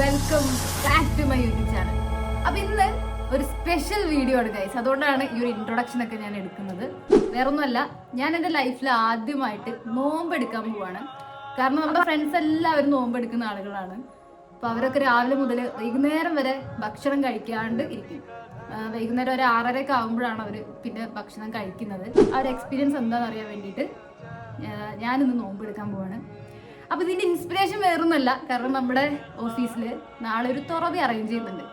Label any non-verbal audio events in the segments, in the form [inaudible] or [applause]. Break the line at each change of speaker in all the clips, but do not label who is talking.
Welcome back to my YouTube channel അപ്പൊ ഇന്ന് ഒരു സ്പെഷ്യൽ വീഡിയോ ആണ് ഗൈസ് അതുകൊണ്ടാണ് ഈ ഒരു ഇൻട്രൊഡക്ഷൻ ഒക്കെ ഞാൻ എടുക്കുന്നത്. വേറൊന്നുമല്ല ഞാൻ എന്റെ ലൈഫിൽ ആദ്യമായിട്ട് നോമ്പ് എടുക്കാൻ പോവാണ്. കാരണം നമ്മുടെ ഫ്രണ്ട്സ് എല്ലാവരും നോമ്പ് എടുക്കുന്ന ആളുകളാണ്. അപ്പൊ അവരൊക്കെ രാവിലെ മുതൽ വൈകുന്നേരം വരെ ഭക്ഷണം കഴിക്കാണ്ട് ഇരിക്കും. വൈകുന്നേരം ഒരു ആറരയൊക്കെ ആകുമ്പോഴാണ് അവർ പിന്നെ ഭക്ഷണം കഴിക്കുന്നത്. ആ ഒരു എക്സ്പീരിയൻസ് എന്താണെന്ന് അറിയാൻ വേണ്ടിയിട്ട് ഞാനിന്ന് നോമ്പ് എടുക്കാൻ പോവാണ്. അപ്പൊ ഇതിന്റെ ഇൻസ്പിറേഷൻ വേറൊന്നല്ല കാരണം നമ്മുടെ ഓഫീസിൽ നാളെ ഒരു തുറവി അറേഞ്ച് ചെയ്യുന്നുണ്ട്.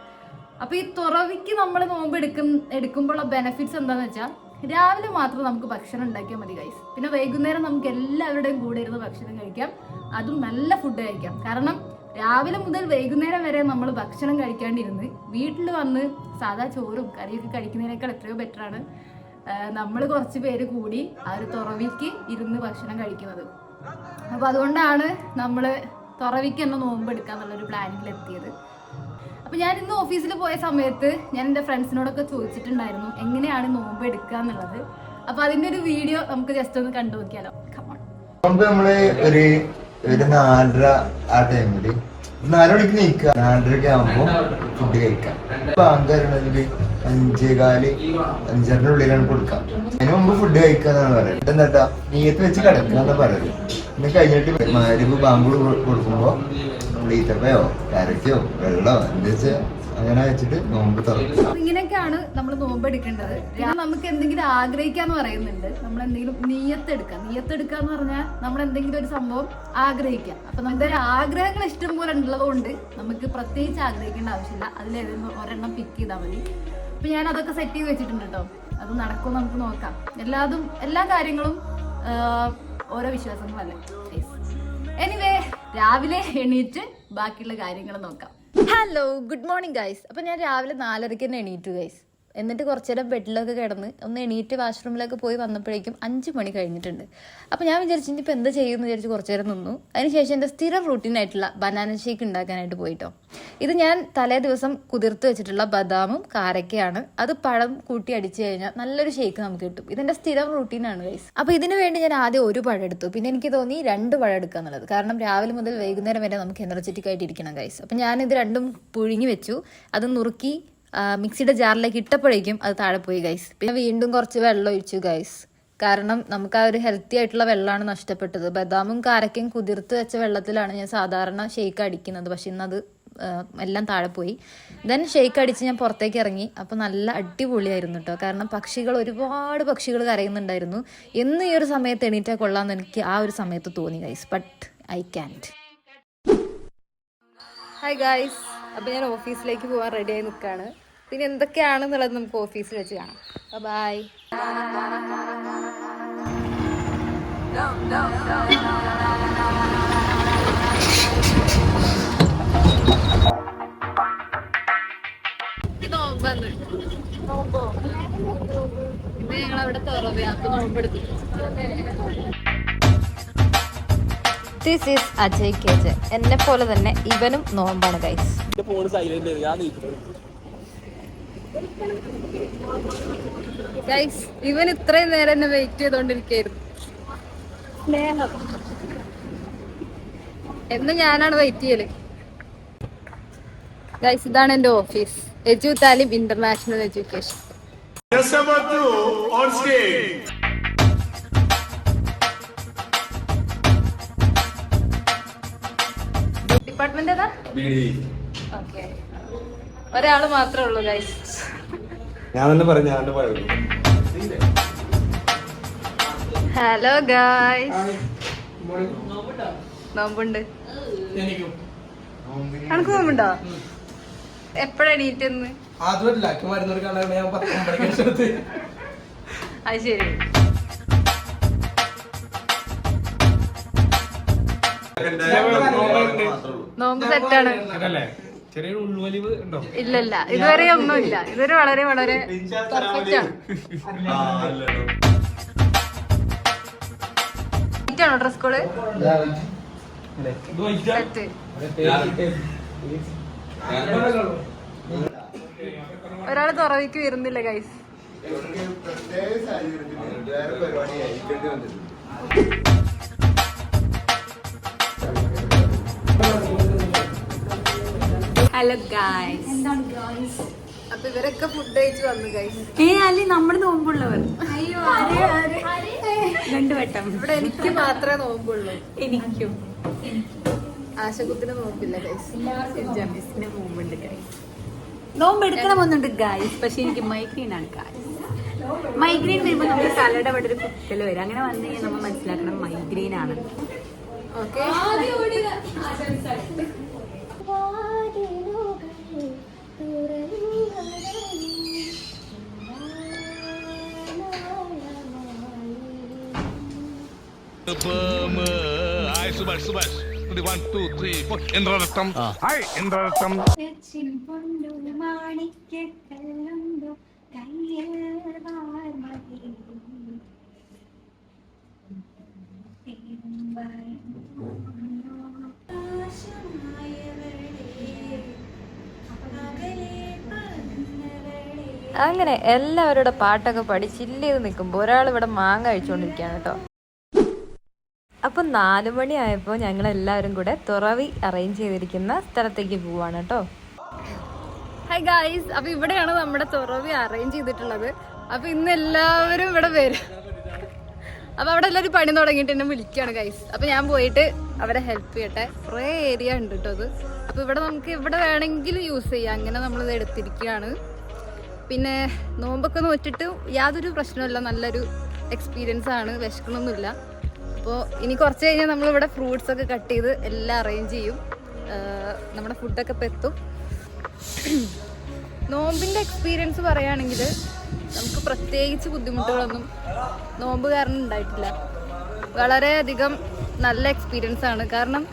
അപ്പൊ ഈ തുറവിക്ക് നമ്മൾ നോമ്പ് എടുക്കും എടുക്കുമ്പോഴുള്ള ബെനഫിറ്റ്സ് എന്താന്ന് വെച്ചാൽ രാവിലെ മാത്രം നമുക്ക് ഭക്ഷണം ഉണ്ടാക്കിയാൽ മതി ഗൈസ് പിന്നെ വൈകുന്നേരം നമുക്ക് എല്ലാവരുടെയും കൂടെ ഇരുന്ന് ഭക്ഷണം കഴിക്കാം. അതും നല്ല ഫുഡ് കഴിക്കാം. കാരണം രാവിലെ മുതൽ വൈകുന്നേരം വരെ നമ്മൾ ഭക്ഷണം കഴിക്കാണ്ടിരുന്ന് വീട്ടിൽ വന്ന് സാധാ ചോറും കറിയൊക്കെ കഴിക്കുന്നതിനേക്കാൾ എത്രയോ ബെറ്ററാണ് നമ്മൾ കുറച്ച് പേര് കൂടി ആ ഒരു തുറവിക്ക് ഇരുന്ന് ഭക്ഷണം കഴിക്കുന്നത്. അപ്പൊ അതുകൊണ്ടാണ് നമ്മൾ തുറവിക്ക് തന്നെ നോമ്പ് എടുക്കാന്നുള്ളൊരു പ്ലാനിങ്ങിൽ എത്തിയത്. അപ്പൊ ഞാൻ ഇന്ന് ഓഫീസിൽ പോയ സമയത്ത് ഞാൻ എന്റെ ഫ്രണ്ട്സിനോടൊക്കെ ചോദിച്ചിട്ടുണ്ടായിരുന്നു എങ്ങനെയാണ് നോമ്പ് എടുക്കുക എന്നുള്ളത്. അപ്പൊ അതിന്റെ ഒരു വീഡിയോ നമുക്ക് ജസ്റ്റ് ഒന്ന് കണ്ടു നോക്കിയാലോ.
നോമ്പ് നമ്മൾ ഒരു ഒരു നാലര ആ ടൈമിൽ നാല് നീക്കുക. നാലരക്ക് ആകുമ്പോ ഫുഡ് കഴിക്കാം. ബാങ്ക് വരണതിൽ അഞ്ചേകാൽ അഞ്ചരന്റെ ഉള്ളിലാണ് കൊടുക്കുക. അതിന് മുമ്പ് ഫുഡ് കഴിക്കാന്നാണ് പറയുന്നത്. എന്താ നീയത്ത് വെച്ച് കിടക്കാന്നാ പറയുന്നത്. പിന്നെ കഴിഞ്ഞിട്ട് മാരിപ്പ് ബാങ്ക് കൊടുക്കുമ്പോ ഈത്തപ്പയോ കരക്കോ വെള്ളമോ എന്താ വെച്ചാ അങ്ങനെ വെച്ചിട്ട് നോമ്പ് തുറക്കും.
ഇങ്ങനെയൊക്കെയാണ് നമ്മൾ നോമ്പ് എടുക്കേണ്ടത്. നമുക്ക് എന്തെങ്കിലും ആഗ്രഹിക്കാന്ന് പറയുന്നുണ്ട്. നമ്മൾ എന്തെങ്കിലും നീയത്തെടുക്കുക നീയത്തെടുക്കുക എന്ന് പറഞ്ഞാൽ നമ്മൾ എന്തെങ്കിലും ഒരു സംഭവം ആഗ്രഹിക്കാം അപ്പൊ നമ്മുടെ ആഗ്രഹങ്ങൾ ഇഷ്ടം പോലെ ഉള്ളത് കൊണ്ട് നമുക്ക് പ്രത്യേകിച്ച് ആഗ്രഹിക്കേണ്ട ആവശ്യമില്ല. അതിലേതെങ്കിലും ഒരെണ്ണം പിക്ക് ചെയ്താൽ മതി. അപ്പൊ ഞാൻ അതൊക്കെ സെറ്റ് ചെയ്ത് വെച്ചിട്ടുണ്ട് കേട്ടോ അത് നടക്കും നമുക്ക് നോക്കാം. എല്ലാതും എല്ലാ കാര്യങ്ങളും ഓരോ വിശ്വാസങ്ങളല്ലേ? എനിവേ രാവിലെ എണീറ്റ് ബാക്കിയുള്ള കാര്യങ്ങൾ നോക്കാം. ഹലോ ഗുഡ് മോർണിംഗ് ഗൈസ് അപ്പൊ ഞാൻ രാവിലെ നാലരയ്ക്ക് തന്നെ എണീറ്റു ഗൈസ് എന്നിട്ട് കുറച്ച് നേരം ബെഡിലൊക്കെ കിടന്ന് ഒന്ന് എണീറ്റ് വാഷ്റൂമിലൊക്കെ പോയി വന്നപ്പോഴേക്കും അഞ്ച് മണി കഴിഞ്ഞിട്ടുണ്ട്. അപ്പോൾ ഞാൻ വിചാരിച്ചു ഇനിയിപ്പോൾ എന്താ ചെയ്യുമെന്ന് വിചാരിച്ച് കുറച്ച് നേരം നിന്നു അതിനുശേഷം എന്റെ സ്ഥിരം റൂട്ടീനായിട്ടുള്ള ബനാന ഷേക്ക് ഉണ്ടാക്കാനായിട്ട് പോയിട്ടോ. ഇത് ഞാൻ തലേ ദിവസം കുതിർത്ത് വെച്ചിട്ടുള്ള ബദാമും കാരക്കയാണ്. അത് പഴം കൂട്ടി അടിച്ചു കഴിഞ്ഞാൽ നല്ലൊരു ഷേക്ക് നമുക്ക് കിട്ടും. ഇതെന്റെ സ്ഥിരം റൂട്ടീനാണ് ഗൈസ് അപ്പോൾ ഇതിനു വേണ്ടി ഞാൻ ആദ്യം ഒരു പഴം എടുത്തു. പിന്നെ എനിക്ക് തോന്നി രണ്ട് പഴം എടുക്കുക എന്നുള്ളത്. കാരണം രാവിലെ മുതൽ വൈകുന്നേരം വരെ നമുക്ക് എനർജറ്റിക് ആയിട്ട് ഇരിക്കണം ഗൈസ് അപ്പം ഞാനിത് രണ്ടും പുഴുങ്ങി വെച്ചു. അത് നുറുക്കി മിക്സിയുടെ ജാറിലേക്ക് ഇട്ടപ്പോഴേക്കും അത് താഴെ പോയി ഗൈസ് പിന്നെ വീണ്ടും കുറച്ച് വെള്ളം ഒഴിച്ചു ഗൈസ് കാരണം നമുക്ക് ആ ഒരു ഹെൽത്തി ആയിട്ടുള്ള വെള്ളമാണ് നഷ്ടപ്പെട്ടത്. ബദാമും കാരക്കയും കുതിർത്ത് വെച്ച വെള്ളത്തിലാണ് ഞാൻ സാധാരണ ഷെയ്ക്ക് അടിക്കുന്നത്. പക്ഷെ ഇന്നത് എല്ലാം താഴെ പോയി. ദെൻ ഷെയ്ക്ക് അടിച്ച് ഞാൻ പുറത്തേക്ക് ഇറങ്ങി. അപ്പോൾ നല്ല അടിപൊളിയായിരുന്നു കേട്ടോ കാരണം പക്ഷികൾ ഒരുപാട് പക്ഷികൾ കരയുന്നുണ്ടായിരുന്നു. എന്ന് ഈ ഒരു സമയത്ത് എണീറ്റാൽ കൊള്ളാമെന്ന് എനിക്ക് ആ ഒരു സമയത്ത് തോന്നി guys but I can't hi guys അപ്പോൾ ഞാൻ ഓഫീസിലേക്ക് പോകാൻ റെഡിയായി നിൽക്കുകയാണ് പിന്നെ എന്തൊക്കെയാണെന്നുള്ളത് നമുക്ക് ഓഫീസിൽ വെച്ച് കാണാം. ബൈ പിന്നെ ഞങ്ങൾ അവിടെ തുറവേ അപ്പൊ നോമ്പെടുത്തു ദിസ് ഈസ് അജയ് കേജ് എന്നെ പോലെ തന്നെ ഇവനും നോമ്പാണ് ഗൈസ്
ഫോൺ സൈലന്റ് ഞാൻ
ഗൈസ് ഇവൻ ഇത്രയും നേരം എന്നെ വെയിറ്റ് ചെയ്തോണ്ടിരിക്കായിരുന്നു. എന്ന് ഞാനാണ് വെയിറ്റ് ചെയ്യൽ. ഗൈസ് ഇതാണ് എന്റെ office Edu Taleem international education. Department ഏതാ? ഓക്കെ ഒരാൾ മാത്രമേ ഉള്ളൂ ഗൈസ്
ഞാൻ തന്നെ പറഞ്ഞു ഞാൻ തന്നെ പറയുള്ളൂ
ഹലോ ഗൈസ് നോമ്പുണ്ട്. എനിക്ക്. നോമ്പുണ്ടോ?
എപ്പോഴാണ്
അത് ശരി. നോമ്പ് സെറ്റാണ്.
ചെറിയൊരു ഉൾവലിവ് ഉണ്ടോ?
ഇല്ലല്ല ഇതുവരെ ഒന്നുമില്ല. ഇതുവരെ വളരെ വളരെ പെർഫെക്റ്റ് ആണ്. ആണോ ഡ്രസ് കോഡ് ഒരാൾ തുറവിക്ക് വരുന്നില്ല ഗൈസ്
പ്രത്യേക സാഹചര്യത്തിൽ വേറെ പരിപാടി അയക്കേണ്ടി വന്നിട്ടുണ്ട്.
ഹലോ ഗായ്സ്
അപ്പൊ ഇവരൊക്കെ ഫുഡ് കഴിച്ച് വന്നു ഗൈസ്
ഏ അല്ലെ നമ്മുടെ നോമ്പുള്ളവർ അയ്യോ രണ്ടു വട്ടം.
ഇവിടെ എനിക്ക് മാത്രമേ നോമ്പുള്ളൂ.
എനിക്കും.
ആശകുത്തിന് നോമ്പില്ല ഗൈസ്
നോമ്പുണ്ട് ഗായ്സ് നോമ്പ് എടുക്കണമെന്നുണ്ട് ഗായ്സ് പക്ഷെ എനിക്ക് മൈഗ്രെയിൻ ആണ് ഗായ്സ് മൈഗ്രെയിൻ വരുമ്പോൾ നമ്മുടെ തലയുടെ അവിടെ ഒരു കുത്തൽ വരും. അങ്ങനെ വന്നു കഴിഞ്ഞാൽ നമ്മൾ മനസ്സിലാക്കണം മൈഗ്രെയിൻ ആണ്.
Okay
Subhash Subhash one two three four എന്ത്രടക്കം hi എന്ത്രടക്കം
അങ്ങനെ എല്ലാവരുടെ പാട്ടൊക്കെ പഠിച്ചില്ലേ നിൽക്കുമ്പോൾ ഒരാൾ ഇവിടെ മാങ്ങ കഴിച്ചുകൊണ്ടിരിക്കുകയാണ് കേട്ടോ. നാലു മണി ആയപ്പോൾ ഞങ്ങൾ എല്ലാവരും കൂടെ തുറവി അറേഞ്ച് ചെയ്തിരിക്കുന്ന സ്ഥലത്തേക്ക് പോവാണ് കേട്ടോ.
ഹായ് ഗായ്സ് അപ്പൊ ഇവിടെയാണ് നമ്മുടെ തുറവി അറേഞ്ച് ചെയ്തിട്ടുള്ളത്. അപ്പൊ ഇന്ന് എല്ലാവരും ഇവിടെ വരും. അപ്പൊ അവിടെ എല്ലാവരും പണി തുടങ്ങിയിട്ട് എന്നെ വിളിക്കുകയാണ് ഗൈസ് അപ്പൊ ഞാൻ പോയിട്ട് അവരെ ഹെൽപ്പ് ചെയ്യട്ടെ. കുറേ ഏരിയ ഉണ്ട് കേട്ടോ അത് അപ്പൊ ഇവിടെ നമുക്ക് ഇവിടെ വേണമെങ്കിൽ യൂസ് ചെയ്യാം. അങ്ങനെ നമ്മളിത് എടുത്തിരിക്കുകയാണ്. പിന്നെ നോമ്പൊക്കെ നോറ്റിട്ട് യാതൊരു പ്രശ്നമില്ല നല്ലൊരു എക്സ്പീരിയൻസ് ആണ്. വിശക്കണമൊന്നുമില്ല അപ്പോൾ ഇനി കുറച്ച് കഴിഞ്ഞാൽ നമ്മളിവിടെ ഫ്രൂട്ട്സ് ഒക്കെ കട്ട് ചെയ്ത് എല്ലാം അറേഞ്ച് ചെയ്യും. നമ്മുടെ ഫുഡൊക്കെ ഇപ്പം എത്തും. നോമ്പിന്റെ എക്സ്പീരിയൻസ് പറയുകയാണെങ്കിൽ നമുക്ക് പ്രത്യേകിച്ച് ബുദ്ധിമുട്ടുകളൊന്നും നോമ്പ് കാരണം ഉണ്ടായിട്ടില്ല വളരെയധികം നല്ല എക്സ്പീരിയൻസ് ആണ്. കാരണം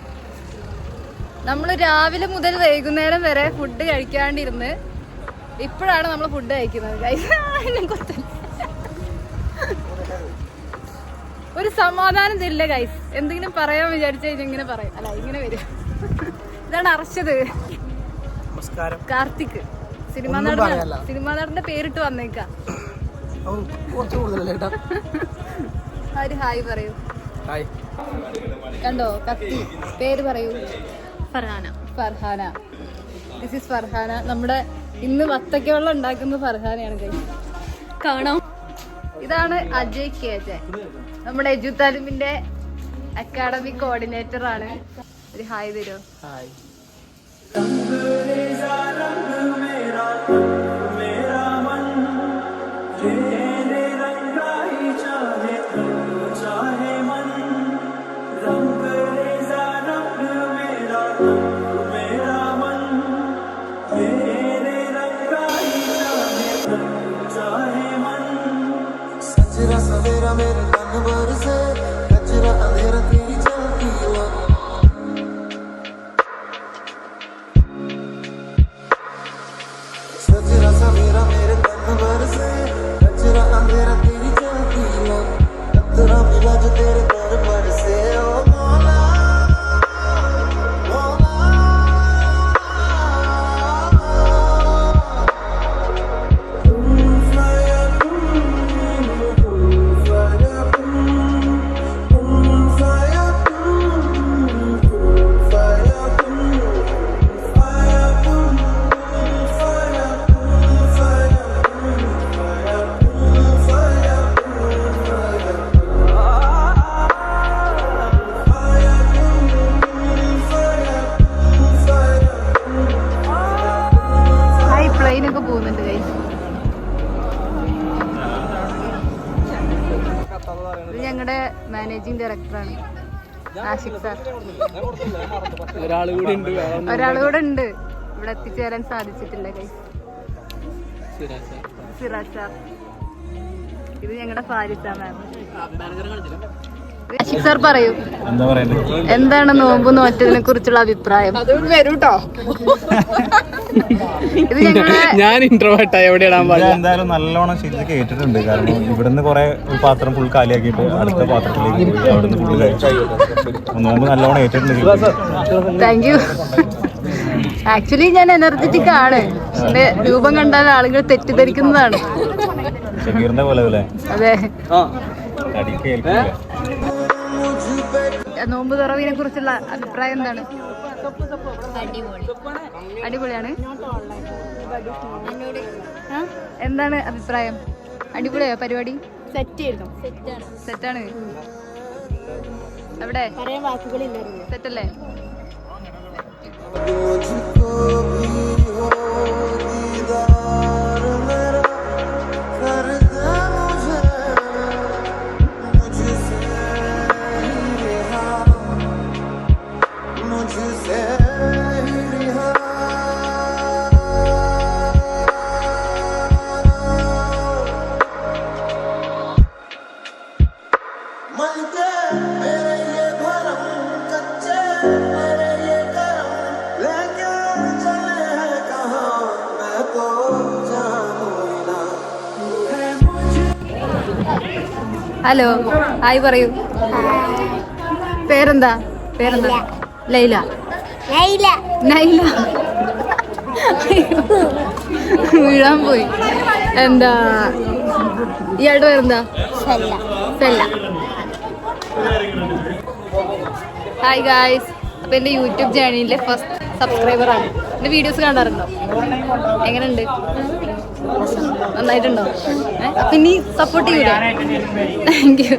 നമ്മൾ രാവിലെ മുതൽ വൈകുന്നേരം വരെ ഫുഡ് കഴിക്കാണ്ടിരുന്ന് ഇപ്പോഴാണ് നമ്മൾ ഫുഡ് കഴിക്കുന്നത്. കഴിക്കാൻ [laughs] കൊത്തല്ലേ. ഒരു സമാധാനം തരില്ല ഗൈസ് എന്തെങ്കിലും പറയാൻ വിചാരിച്ചു കഴിഞ്ഞാൽ ഇങ്ങനെ പറയും. അല്ല ഇങ്ങനെ വരും. ഇതാണ് അറച്ചത്
നമസ്കാരം.
കാർത്തിക്. സിനിമാ നടൻ സിനിമാ നടന്റെ പേരിട്ട് വന്നേക്ക. ഒരു ഹായ് പറയൂ.
ഹായ്.
കണ്ടോ? കത്തി. പേര് പറയൂ.
Farhana.
Farhana. This is Farhana. നമ്മുടെ ഇന്ന് വത്തക്കവെള്ളം ഉണ്ടാക്കുന്ന ഫർഹാനയാണ് കൈ
കാണാം.
ഇതാണ് അജയ് കെ നമ്മുടെ എജു താലിമിന്റെ അക്കാഡമിക് കോർഡിനേറ്റർ ആണ്. ഒരു ഹായ് തരുമോ
ഹായ്.
ഇത് ഞങ്ങളുടെ മാനേജിങ് ഡയറക്ടറാണ് ആഷിഖ് സാർ.
ഒരാൾ കൂടി ഉണ്ട്
ഒരാൾ കൂടെ ഉണ്ട് ഇവിടെ എത്തിച്ചേരാൻ സാധിച്ചിട്ടില്ല കൈ സിറാജ് സാർ. ഇത് ഞങ്ങളുടെ ഫാരിസ മാം. ആഷിഖ് സാർ പറയൂ. എന്താണ് നോമ്പ് നോറ്റതിനെ കുറിച്ചുള്ള അഭിപ്രായം? വരൂട്ടോ ഇത് ഞങ്ങളുടെ
ഞാൻ ഇൻട്രോവേർട്ടായി എവിടെ ഇടാൻ
ഇത് എന്തായാലും നല്ലോണം ശരിക്ക് കേട്ടിട്ടുണ്ട്. കാരണം ഇവിടുന്ന് കുറെ പാത്രം ഫുൾ കാലിയാക്കിയിട്ട് അടുത്ത പാത്രത്തിലേക്ക് പോയി. അവിടുന്ന് ഫുൾ കഴിച്ചു. നോമ്പ് നല്ലോണം ഏറ്റിട്ടുണ്ട്
താങ്ക് യു ആക്ച്വലി ഞാൻ എനർജറ്റിക് ആണ്. എന്റെ രൂപം കണ്ടാൽ ആളുകൾ തെറ്റിദ്ധരിക്കുന്നതാണ്.
ഷബീറിന്റെ പോലെ അല്ലേ?
അതെ.
അടിക്ക് ഏൽക്കില്ല
നോമ്പ് തുറവിനെ കുറിച്ചുള്ള അഭിപ്രായം എന്താണ്?
അടിപൊളിയാണ്? എന്താണ് അഭിപ്രായം? അടിപൊളിയോ പരിപാടി? സെറ്റാണ്.
വാക്കുകളില്ലായിരുന്നു.
സെറ്റല്ലേ? ഹലോ ഹായ് പറയൂ. പേരെന്താ? പേരെന്താ? ലൈല. ലൈല. നൈല വീഴാൻ പോയി. എന്താ ഇയാളുടെ പേരെന്താ? സെല്ല. ഹായ് ഗായ്സ് അപ്പൊ എന്റെ യൂട്യൂബ് ജേണിയിലെ ഫസ്റ്റ് സബ്സ്ക്രൈബർ ആണ്. എന്റെ വീഡിയോസ് കാണാറുണ്ടോ എങ്ങനെയുണ്ട്? നന്നായിട്ടുണ്ടോ? ഇനി സപ്പോർട്ട് ചെയ്യൂ താങ്ക് യു